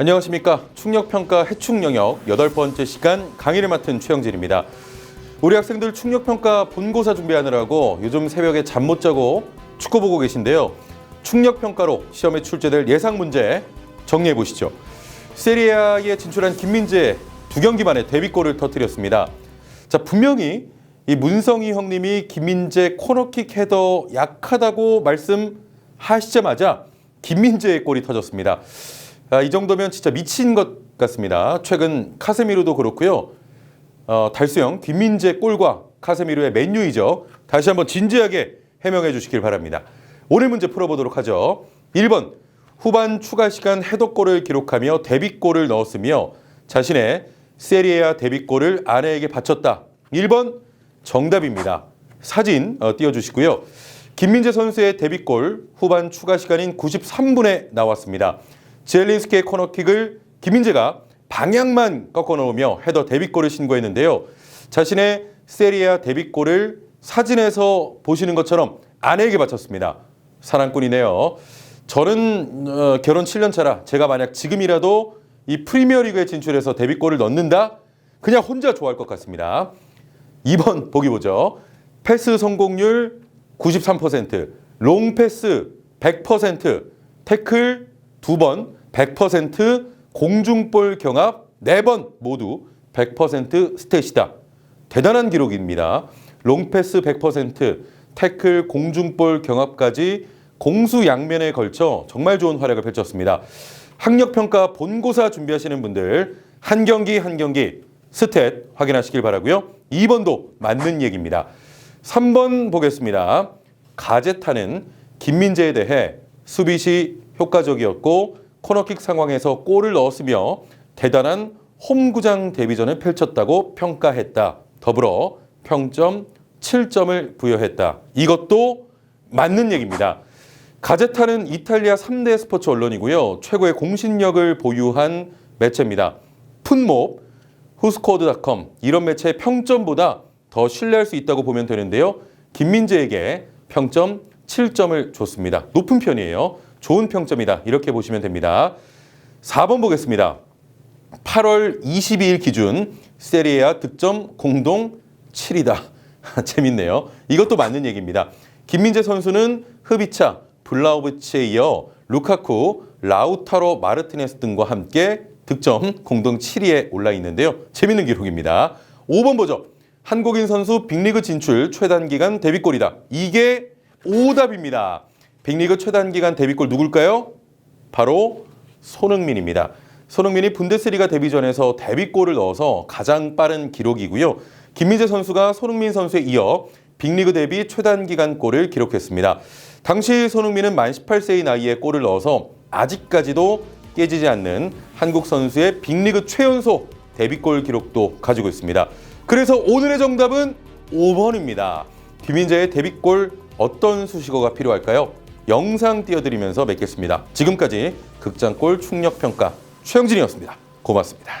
안녕하십니까. 충력평가 해충 영역 여덟 번째 시간 강의를 맡은 최영진입니다. 우리 학생들 충력평가 본고사 준비하느라고 요즘 새벽에 잠 못 자고 축구 보고 계신데요. 충력평가로 시험에 출제될 예상 문제 정리해 보시죠. 세리아에 진출한 김민재 두 경기 만에 데뷔골을 터뜨렸습니다. 자, 분명히 이 문성희 형님이 김민재 코너킥 헤더 약하다고 말씀하시자마자 김민재의 골이 터졌습니다. 아, 이 정도면 진짜 미친 것 같습니다. 최근 카세미로도 그렇고요. 어, 달수형 김민재 골과 카세미로의 맨유이죠. 다시 한번 진지하게 해명해 주시길 바랍니다. 오늘 문제 풀어보도록 하죠. 1번 후반 추가 시간 헤더골을 기록하며 데뷔골을 넣었으며 자신의 세리에아 데뷔골을 아내에게 바쳤다. 1번 정답입니다. 사진 어, 띄워주시고요. 김민재 선수의 데뷔골 후반 추가 시간인 93분에 나왔습니다. 젤린스키의 코너킥을 김민재가 방향만 꺾어 놓으며 헤더 데뷔골을 신고했는데요. 자신의 세리아 데뷔골을 사진에서 보시는 것처럼 아내에게 바쳤습니다. 사랑꾼이네요. 저는 어, 결혼 7년 차라 제가 만약 지금이라도 이 프리미어리그에 진출해서 데뷔골을 넣는다? 그냥 혼자 좋아할 것 같습니다. 2번 보기 보죠. 패스 성공률 93%, 롱 패스 100%, 태클 2번 100%, 공중볼 경합 4번 모두 100% 스탯이다. 대단한 기록입니다. 롱 패스 100%, 태클, 공중볼 경합까지 공수 양면에 걸쳐 정말 좋은 활약을 펼쳤습니다. 학력평가 본고사 준비하시는 분들 한 경기 한 경기 스탯 확인하시길 바라고요. 2번도 맞는 얘기입니다. 3번 보겠습니다. 가제타는 김민재에 대해 수비 시 효과적이었고 코너킥 상황에서 골을 넣었으며 대단한 홈구장 데뷔전을 펼쳤다고 평가했다. 더불어 평점 7점을 부여했다. 이것도 맞는 얘기입니다. 가제타는 이탈리아 3대 스포츠 언론이고요. 최고의 공신력을 보유한 매체입니다. 풋몹, 후스코드닷컴 이런 매체의 평점보다 더 신뢰할 수 있다고 보면 되는데요. 김민재에게 평점 7점을 줬습니다. 높은 편이에요. 좋은 평점이다. 이렇게 보시면 됩니다. 4번 보겠습니다. 8월 22일 기준 세리에아 득점 공동 7이다. 재밌네요. 이것도 맞는 얘기입니다. 김민재 선수는 흐비차, 블라우비치에 이어 루카쿠, 라우타로 마르티네스 등과 함께 득점 공동 7위에 올라 있는데요. 재밌는 기록입니다. 5번 보죠. 한국인 선수 빅리그 진출 최단 기간 데뷔골이다. 이게 오답입니다. 빅리그 최단기간 데뷔골 누굴까요? 바로 손흥민입니다. 손흥민이 분데스리가 데뷔 전에서 데뷔골을 넣어서 가장 빠른 기록이고요. 김민재 선수가 손흥민 선수에 이어 빅리그 데뷔 최단기간 골을 기록했습니다. 당시 손흥민은 만 18세의 나이에 골을 넣어서 아직까지도 깨지지 않는 한국 선수의 빅리그 최연소 데뷔골 기록도 가지고 있습니다. 그래서 오늘의 정답은 5번입니다. 김민재의 데뷔골 어떤 수식어가 필요할까요? 영상 띄워드리면서 맺겠습니다. 지금까지 극장골 충력평가 최영진이었습니다. 고맙습니다.